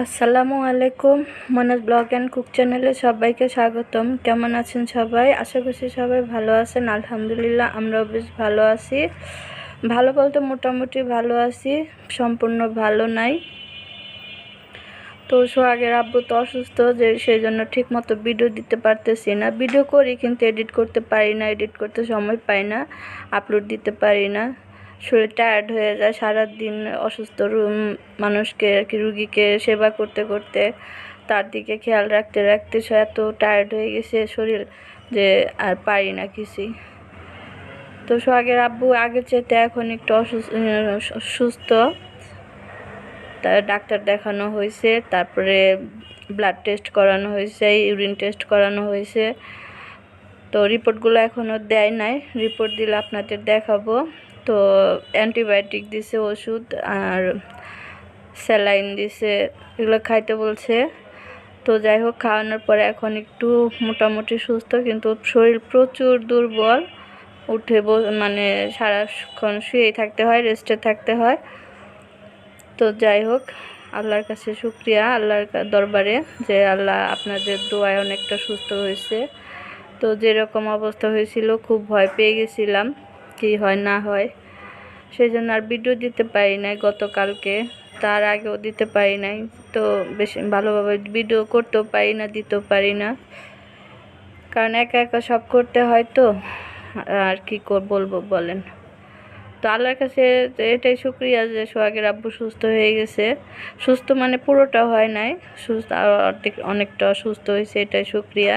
আসসালামু আলাইকুম, Manoj blog and cook চ্যানেলে সবাইকে স্বাগতম। কেমন আছেন সবাই? আশা করছি সবাই ভালো আছেন। আলহামদুলিল্লাহ, আমরাও বেশ ভালো আছি। ভালো বলতে মোটামুটি ভালো আছি, সম্পূর্ণ ভালো নাই। তো সোহাগের আব্বু তো অসুস্থ, যে সেই জন্য ঠিক মতো ভিডিও দিতে পারতেছি না। ভিডিও করি কিন্তু এডিট করতে পারি না এডিট করতে সময় পাই না আপলোড দিতে পারি না। শরীর টায়ার্ড হয়ে যায়, সারাদিন অসুস্থ মানুষকে আর কি, রুগীকে সেবা করতে করতে তার দিকে খেয়াল রাখতে রাখতে সে এত টায়ার্ড হয়ে গেছে শরীর যে আর পারি না কিছুই। তো সোহাগের আব্বু আগের চেয়ে এখন একটু অসুস্থ সুস্থ। তার ডাক্তার দেখানো হয়েছে, তারপরে ব্লাড টেস্ট করানো হয়েছে ইউরিন টেস্ট করানো হয়েছে। তো রিপোর্টগুলো এখনও দেয় নাই। রিপোর্ট দিলে আপনাদের দেখাবো। তো অ্যান্টিবায়োটিক দিছে ওষুধ আর স্যালাইন দিছে, এগুলো খাইতে বলছে। তো যাই হোক, খাওয়ানোর পরে এখন একটু মোটামুটি সুস্থ, কিন্তু শরীর প্রচুর দুর্বল। উঠে মানে সারাক্ষণ শুয়েই থাকতে হয়, রেস্টে থাকতে হয়। তো যাই হোক, আল্লাহর কাছে শুক্রিয়া, আল্লাহর দরবারে যে আল্লাহ আপনাদের দোয়ায় অনেকটা সুস্থ হয়েছে। তো যেরকম অবস্থা হয়েছিল, খুব ভয় পেয়ে গেছিলাম কি হয় না হয়। সেই জন্য আর ভিডিও দিতে পারি নাই গতকালকে। তার আগেও দিতে পারি নাই। তো বেশি ভালোভাবে ভিডিও করতেও পারি না, দিতেও পারি না। কারণ একা একা সব করতে হয় তো, আর কি বলব বলেন। তো আল্লাহর কাছে এটাই শুক্রিয়া যে সোহাগের আব্বু সুস্থ হয়ে গেছে। সুস্থ মানে পুরোটা হয় নাই, সুস্থ অর্ধেক অনেকটা সুস্থ হয়েছে, এটাই শুক্রিয়া।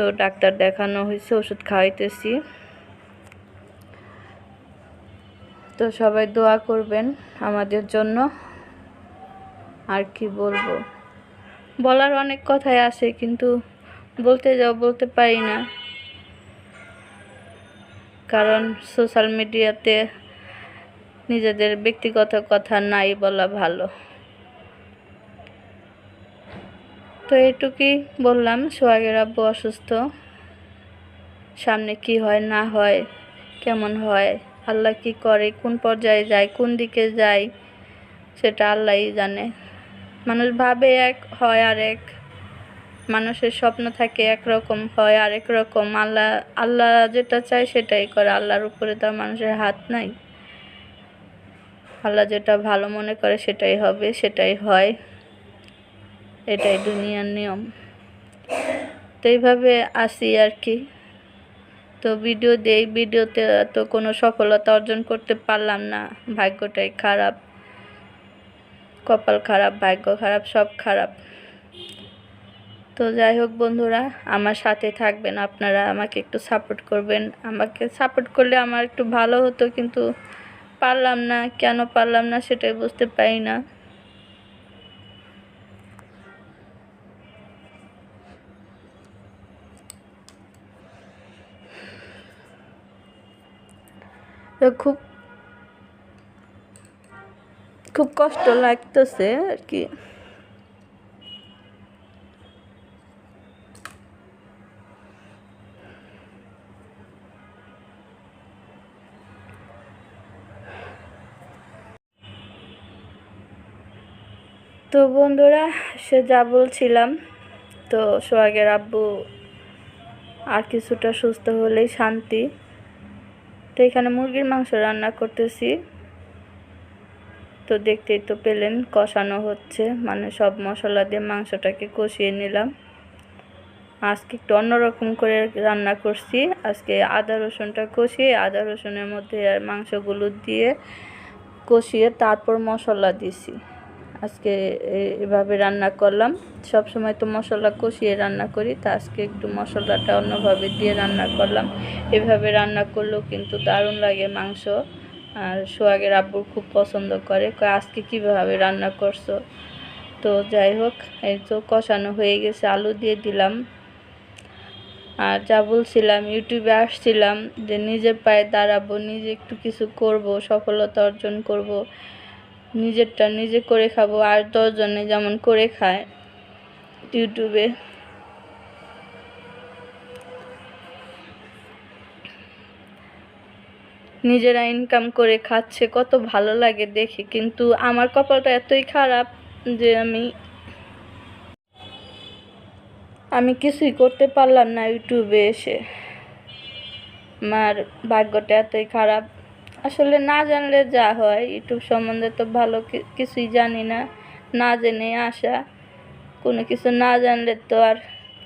তো ডাক্তার দেখানো হয়েছে, ওষুধ খাওয়াইতেছি। তো সবাই দোয়া করবেন আমাদের জন্য। আর কি বলব? বলার অনেক কথাই আছে, কিন্তু বলতে যাও, বলতে পারি না। কারণ সোশ্যাল মিডিয়াতে নিজেদের ব্যক্তিগত কথা নাই বলা ভালো। তো এটুকুই বললাম, সোহাগের আব্বু অসুস্থ। সামনে কি হয়, না হয়, কেমন হয়, আল্লাহ কি করে, কোন পর্যায়ে যায়, কোন দিকে যায়, সেটা আল্লাহই জানে। মানুষ ভাবে এক হয় আর এক মানুষের স্বপ্ন থাকে একরকম হয় আরেক রকম। আল্লাহ আল্লাহ যেটা চায় সেটাই করে, আল্লাহর উপরে তার মানুষের হাত নাই। আল্লাহ যেটা ভালো মনে করে সেটাই হবে, সেটাই হয়। এটাই দুনিয়ার নিয়ম। তো এইভাবে আসি আর কি। তো ভিডিও দেই, ভিডিওতে তো কোনো সফলতা অর্জন করতে পারলাম না। ভাগ্যটাই খারাপ। কপাল খারাপ, ভাগ্য খারাপ, সব খারাপ। তো যাই হোক বন্ধুরা, আমার সাথে থাকবেন, আপনারা আমাকে একটু সাপোর্ট করবেন। আমাকে সাপোর্ট করলে আমার একটু ভালো হতো, কিন্তু পারলাম না। কেন পারলাম না সেটাই বুঝতে পারি না। খুব খুব কষ্ট লাগতেছে আর কি। তো বন্ধুরা, সে যা বলছিলাম, তো সোহাগের আব্বু আর কিছুটা সুস্থ হলেই শান্তি। তো এখানে মুরগির মাংস রান্না করতেছি। তো দেখতেই তো পেলেন কষানো হচ্ছে। মানে সব মশলা দিয়ে মাংসটাকে কষিয়ে নিলাম। আজকে একটু অন্যরকম করে রান্না করছি। আজকে আদা রসুনটা কষিয়ে, আদা রসুনের মধ্যে আর মাংসগুলো দিয়ে কষিয়ে তারপর মশলা দিছি। আজকে এভাবে রান্না করলাম। সব সময় তো মশলা কষিয়ে রান্না করি, তা আজকে একটু মশলাটা অন্যভাবে দিয়ে রান্না করলাম। এভাবে রান্না করলেও কিন্তু দারুণ লাগে মাংস। আর সোহাগের আব্বুর খুব পছন্দ করে আজকে কীভাবে রান্না করছ? তো যাই হোক, এই তো কষানো হয়ে গেছে, আলু দিয়ে দিলাম। আর যা বলছিলাম, ইউটিউবে আসছিলাম যে নিজের পায়ে দাঁড়াবো, নিজে একটু কিছু করব, সফলতা অর্জন করব। নিজেরটা নিজে করে খাব আর দশজনে যেমন করে খায় ইউটিউবে। নিজেরা ইনকাম করে খাচ্ছে, কত ভালো লাগে দেখে। কিন্তু আমার কপালটা এতই খারাপ যে আমি আমি কিছুই করতে পারলাম না ইউটিউবে এসে। আমার ভাগ্যটা এতই খারাপ। আসলে না জানলে যা হয়, ইউটিউব সম্বন্ধে তো ভালো কিছুই জানি না। না জেনে আসা, কোনো কিছু না জানলে তো আর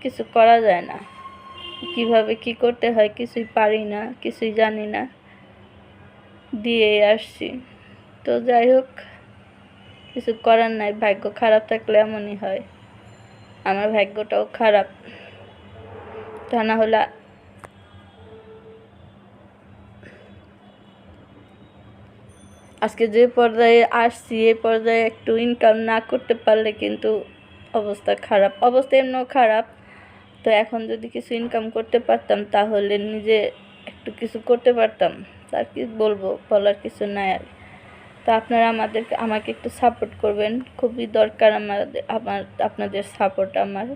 কিছু করা যায় না। কীভাবে কি করতে হয় কিছুই পারি না, কিছুই জানি না। দিয়ে আসছি। তো যাই হোক, কিছু করার নাই, ভাগ্য খারাপ থাকলে এমনই হয়। আমার ভাগ্যটাও খারাপ। তা না হলে আজকে যে পর্যায়ে আসছি, এই পর্যায়ে একটু ইনকাম না করতে পারলে কিন্তু অবস্থা খারাপ। অবস্থা এমনিও খারাপ। তো এখন যদি কিছু ইনকাম করতে পারতাম, তাহলে নিজে একটু কিছু করতে পারতাম। তার কি বলব, বলার কিছু নাই আর। তো আপনারা আমাদেরকে, আমাকে একটু সাপোর্ট করবেন। খুবই দরকার আমার আমার, আপনাদের সাপোর্ট আমার।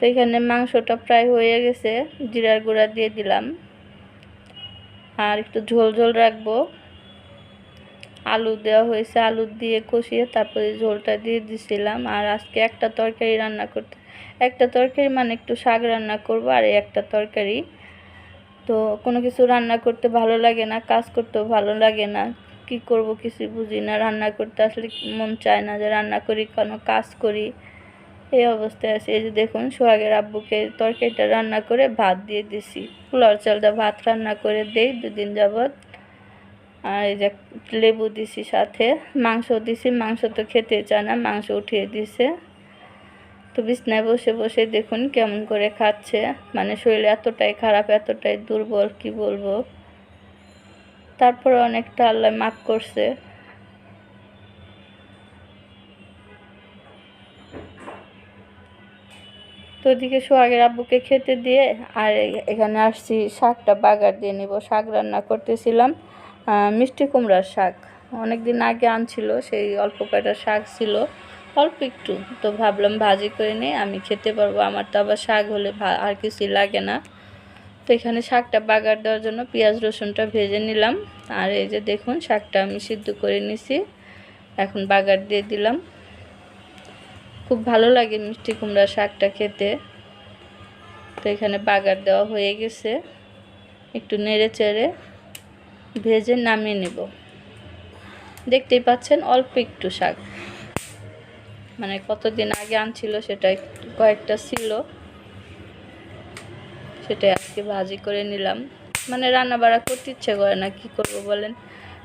তো এখানে মাংসটা প্রায় হয়ে গেছে, জিরার গুঁড়া দিয়ে দিলাম। আর একটু ঝোল ঝোল রাখব। আলু দেওয়া হয়েছে, আলু দিয়ে কষিয়ে তারপরে ঝোলটা দিয়ে দিছিলাম। আর আজকে একটা তরকারি রান্না করতে, একটা তরকারি মানে একটু শাক রান্না করব আর একটা তরকারি। তো কোনো কিছু রান্না করতে ভালো লাগে না, কাজ করতেও ভালো লাগে না। কি করব কিছু বুঝি না, রান্না করতে আসলে মন চায় না যে রান্না করি, কোনো কাজ করি। এই অবস্থায় আছে। এই যে দেখুন, সোহাগের আব্বুকে তরকারিটা রান্না করে ভাত দিয়ে দিছি। পোলাও চালটা ভাত রান্না করে দেই, দুদিন যাবত আর এই যে লেবু দিছি সাথে, মাংস দিছি। মাংস তো খেতে চায় না, মাংস উঠিয়ে দিছে। তো বিছনায় বসে বসে দেখুন কেমন করে খাচ্ছে। মানে শরীর এতটাই খারাপ, এতটাই দুর্বল, কি বলব? তারপরে অনেকটা আল্লাহ মাফ করছে। তো ওদিকে সোহাগের আব্বুকে খেতে দিয়ে আর এখানে আসছি শাকটা বাগার দিয়ে নিব, শাক রান্না করতেছিলাম মিষ্টি কুমড়ার শাক। অনেক দিন আগে আনছিল, সেই অল্প কয়টা শাক ছিল, অল্প একটু। তো ভাবলাম ভাজি করে নিই, আমি খেতে পারব, আমার তো আবার শাক হলে আর কিছুই লাগে না। তো এখানে শাকটা বাগার দেওয়ার জন্য পেঁয়াজ রসুনটা ভেজে নিলাম। আর এই যে দেখুন, শাকটা আমি সিদ্ধ করে নিছি। এখন বাগার দিয়ে দিলাম। খুব ভালো লাগে মিষ্টি কুমড়া শাকটা খেতে। তো এখানে বাগার দেওয়া হয়ে গেছে। একটু নেড়ে চেড়ে ভেজে নামিয়ে নেব। দেখতেই পাচ্ছেন অল্প একটু শাক। মানে কতদিন আগে আনছিল সেটা কয়েকটা ছিল। সেটা আজকে ভাজি করে নিলাম। মানে রান্না বাড়া করতে ইচ্ছে করে না, কি করব বলেন?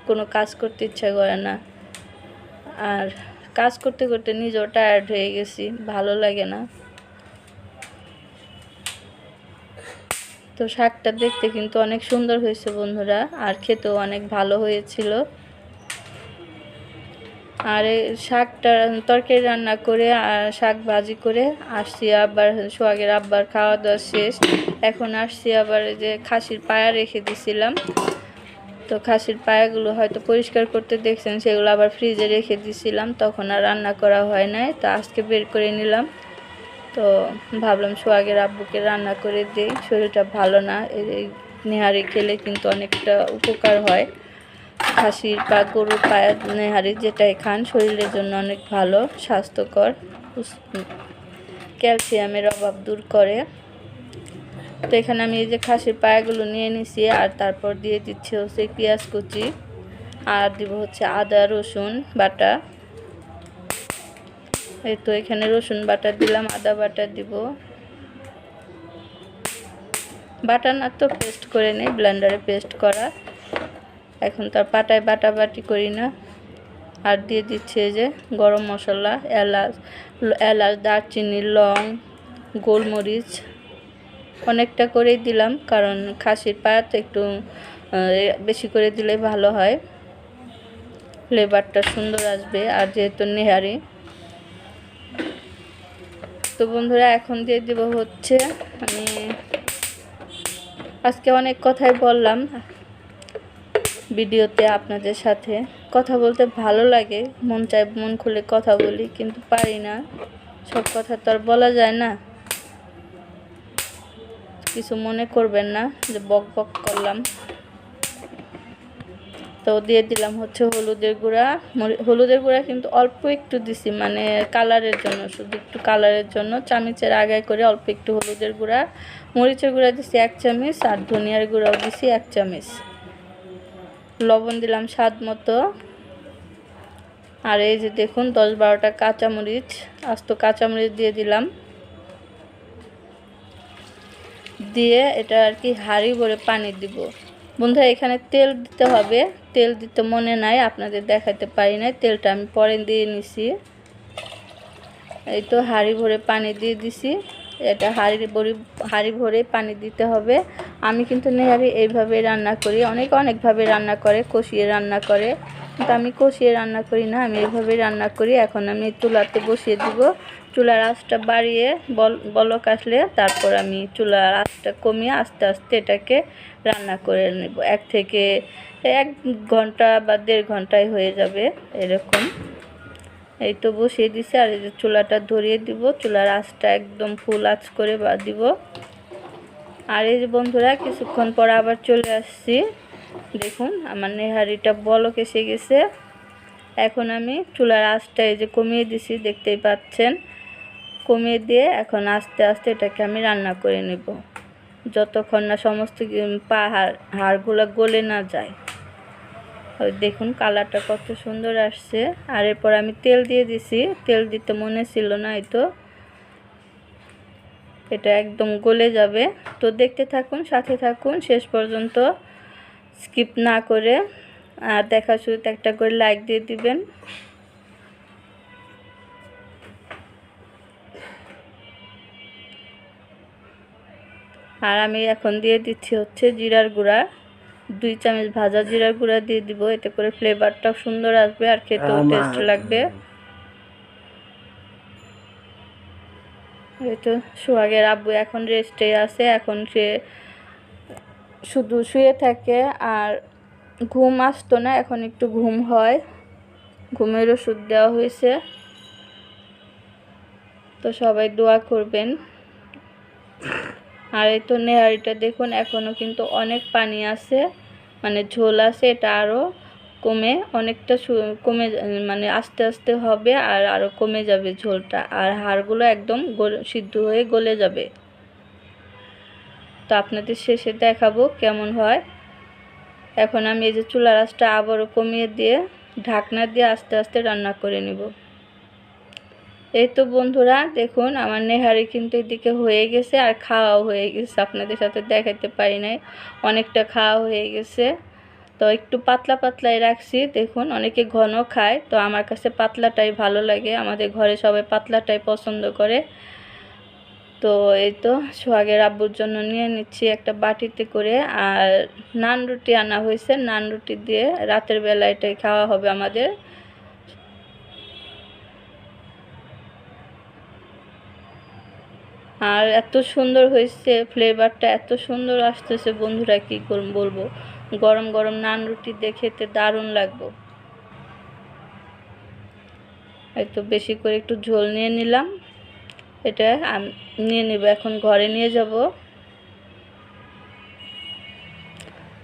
কোনো কাজ করতে ইচ্ছে করে না। আর কাজ করতে করতে নিজেও টায়ার্ড হয়ে গেছি, ভালো লাগে না। তো শাকটা দেখতে কিন্তু অনেক সুন্দর হয়েছে বন্ধুরা, আর খেতেও অনেক ভালো হয়েছিল। আর শাকটা তরকারি রান্না করে আর শাক ভাজি করে আসছি আবার সোহাগের আব্বার খাওয়া দাওয়া শেষ। এখন আসছি আবার যে খাসির পায়া রেখে দিছিলাম। তো খাসির পায়াগুলো হয়তো পরিষ্কার করতে দেখছেন, সেগুলো আবার ফ্রিজে রেখে দিছিলাম, তখন আর রান্না করা হয় নাই, তো আজকে বের করে নিলাম। তো ভাবলাম সোহাগের আব্বুকে রান্না করে দিই, শরীরটা ভালো না, এই নেহারি খেলে কিন্তু অনেকটা উপকার হয়। খাসির বা গরুর পায়া নেহারি যেটাই খান, শরীরের জন্য অনেক ভালো, স্বাস্থ্যকর ক্যালসিয়ামের অভাব দূর করে। তো এখানে আমি এই যে খাসির পায়াগুলো নিয়ে নিছি, আর তারপর দিয়ে দিচ্ছি হচ্ছে পেঁয়াজ কুচি, আর দিব হচ্ছে আদা, রসুন বাটা। এই তো এখানে রসুন বাটা দিলাম, আদা বাটা দিব। বাটা না তো পেস্ট করে নেই, ব্লেন্ডারে পেস্ট করা। এখন তার পাটায় বাটা বাটি করি না। আর দিয়ে দিচ্ছে যে গরম মশলা, এলাচ এলাচ, দারচিনি, লং, গোলমরিচ অনেকটা করেই দিলাম, কারণ খাসির পায়াতে একটু বেশি করে দিলে ভালো হয়। ফ্লেভারটা সুন্দর আসবে, আর যেহেতু নেহারি। তো বন্ধুরা, এখন দিয়ে দেব হচ্ছে, আমি আজকে অনেক কথাই বললাম ভিডিওতে আপনাদের সাথে। কথা বলতে ভালো লাগে, মন চায় মন খুলে কথা বলি, কিন্তু পারি না। সব কথা তো আর বলা যায় না। কিছু মনে করবেন না, যে বক বক করলাম। তো দিয়ে দিলাম হচ্ছে হলুদের গুঁড়া। হলুদের গুঁড়া কিন্তু অল্প একটু দিছি মানে কালারের জন্য, শুধু একটু কালারের জন্য। চামিচের আগায় করে অল্প একটু হলুদের গুঁড়া। মরিচের গুঁড়া দিছি এক চামিচ, আর ধনিয়ার গুঁড়াও দিছি এক চামিচ। লবণ দিলাম স্বাদ মতো। আর এই যে দেখুন, দশ বারোটা কাঁচামরিচ, আস্ত কাঁচামরিচ দিয়ে দিলাম। দিয়ে এটা আর কি হাঁড়ি ভরে পানি দিব। বন্ধুরা, এখানে তেল দিতে হবে। তেল দিতে মনে নাই, আপনাদের দেখাতে পারি নাই। তেলটা আমি পরে দিয়ে নিছি। এই তো হাঁড়ি ভরে পানি দিয়ে দিছি। এটা হাঁড়ি ভরে হাঁড়ি ভরে পানি দিতে হবে। আমি কিন্তু নেহারি এইভাবে রান্না করি। অনেক অনেকভাবে রান্না করে, কষিয়ে রান্না করে। কিন্তু আমি কষিয়ে রান্না করি না, আমি এইভাবে রান্না করি। এখন আমি চুলাতে বসিয়ে দিব। চুলার আঁচটা বাড়িয়ে বল, বলক আসলে তারপর আমি চুলার আঁচটা কমিয়ে আস্তে আস্তে এটাকে রান্না করে নেব। এক থেকে এক ঘণ্টা বা দেড় ঘন্টায় হয়ে যাবে এরকম। এই তো বসিয়ে দিছি আর এই যে চুলাটা ধরিয়ে দিব। চুলার আঁচটা একদম ফুল আঁচ করে বা দিব। আর এই যে বন্ধুরা, কিছুক্ষণ পর আবার চলে আসছি। দেখুন, আমার নেহারিটা বলক এসে গেছে। এখন আমি চুলার আঁচটা এই যে কমিয়ে দিছি, দেখতেই পাচ্ছেন। কমিয়ে দিয়ে এখন আস্তে আস্তে এটাকে আমি রান্না করে নেব। যতক্ষণ না সমস্ত পা হাড়, হাড়গুলো গলে না যায়। ওই দেখুন কালারটা কত সুন্দর আসছে। আর এরপর আমি তেল দিয়ে দিছি। তেল দিতে মনে ছিল না এই তো। এটা একদম গলে যাবে। তো দেখতে থাকুন, সাথে থাকুন। শেষ পর্যন্ত স্কিপ না করে আর দেখা শুরুতে একটা করে লাইক দিয়ে দিবেন। আর আমি এখন দিয়ে দিচ্ছি হচ্ছে জিরার গুঁড়া। দুই চামচ ভাজা জিরার গুঁড়া দিয়ে দিব এতে করে ফ্লেভারটাও সুন্দর আসবে আর খেতেও টেস্ট লাগবে। এই তো সোহাগের আব্বু এখন রেস্টে আছে এখন সে শুধু শুয়ে থাকে আর ঘুম আসতো না, এখন একটু ঘুম হয়। ঘুমের ওষুধ দেওয়া হয়েছে। তো সবাই দোয়া করবেন। আর এই তো নেহারিটা দেখুন এখনও কিন্তু অনেক পানি আছে মানে ঝোল আছে, এটা আরও কমে, অনেকটা কমে মানে আস্তে আস্তে হবে আর আরও কমে যাবে ঝোলটা। আর হাড়গুলো একদম সিদ্ধ হয়ে গলে যাবে। তো আপনাদের শেষে দেখাবো কেমন হয়। এখন আমি এই যে চুলার আঁচটা আবারও কমিয়ে দিয়ে ঢাকনা দিয়ে আস্তে আস্তে রান্না করে নেব। এই তো বন্ধুরা, দেখুন আমার নেহারি কিন্তু এদিকে হয়ে গেছে আর খাওয়াও হয়ে গেছে। আপনাদের সাথে দেখাতে পারি নাই, অনেকটা খাওয়া হয়ে গেছে। তো একটু পাতলা পাতলাই রাখছি, দেখুন অনেকে ঘন খায়, তো আমার কাছে পাতলাটাই ভালো লাগে। আমাদের ঘরে সবাই পাতলাটাই পছন্দ করে। তো এই তো সোহাগের আব্বুর জন্য নিয়ে নিচ্ছি একটা বাটিতে করে, আর নান রুটি আনা হয়েছে। নান রুটি দিয়ে রাতের বেলা এটাই খাওয়া হবে আমাদের। আর এত সুন্দর হয়েছে ফ্লেভারটা এত সুন্দর আসতেছে, বন্ধুরা কি করব বলব? গরম গরম নান রুটি দিয়ে খেতে দারুণ লাগবো। এই তো বেশি করে একটু ঝোল নিয়ে নিলাম। এটা নিয়ে নেব, এখন ঘরে নিয়ে যাব।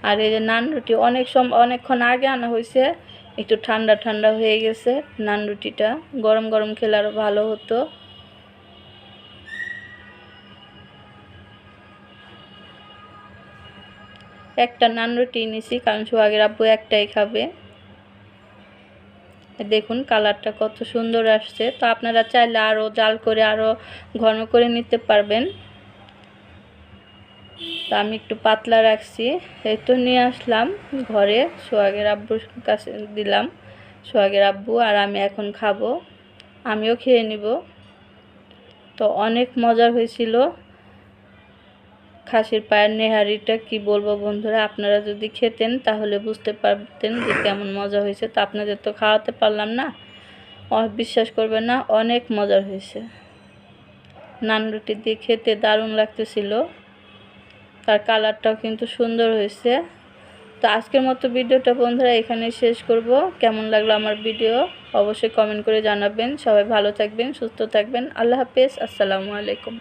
আর এই যে নান রুটি, অনেক সম, অনেকক্ষণ আগে আনা হয়েছে, একটু ঠান্ডা ঠান্ডা হয়ে গেছে নান রুটিটা, গরম গরম খেলে আরও ভালো হতো। একটা নান রুটি নিছি কারণ সোহাগের আব্বু একটাই খাবে। দেখুন কালারটা কত সুন্দর আসছে। তো আপনারা চাইলে আরও জাল করে আরও ঘন করে নিতে পারবেন। তো আমি একটু পাতলা রাখছি। এই তো নিয়ে আসলাম ঘরে। সোহাগের আব্বুর কাছে দিলাম। সোহাগের আব্বু, আর আমি এখন খাব। আমিও খেয়ে নিব। তো অনেক মজার হয়েছিল। খাসির পায়ের নেহারিটা কি বলব বন্ধুরা? আপনারা যদি খেতেন তাহলে বুঝতে পারতেন যে কেমন মজা হয়েছে। তো আপনাদের তো খাওয়াতে পারলাম না। বিশ্বাস করবেন না, অনেক মজার হয়েছে। নান রুটি দিয়ে খেতে দারুণ লাগতেছিল। তার কালারটাও কিন্তু সুন্দর হয়েছে। তো আজকের মতো ভিডিওটা বন্ধুরা এখানে শেষ করব। কেমন লাগল আমার ভিডিও? অবশ্যই কমেন্ট করে জানাবেন। সবাই ভালো থাকবেন, সুস্থ থাকবেন। আল্লাহ হাফেজ। আসসালামু আলাইকুম।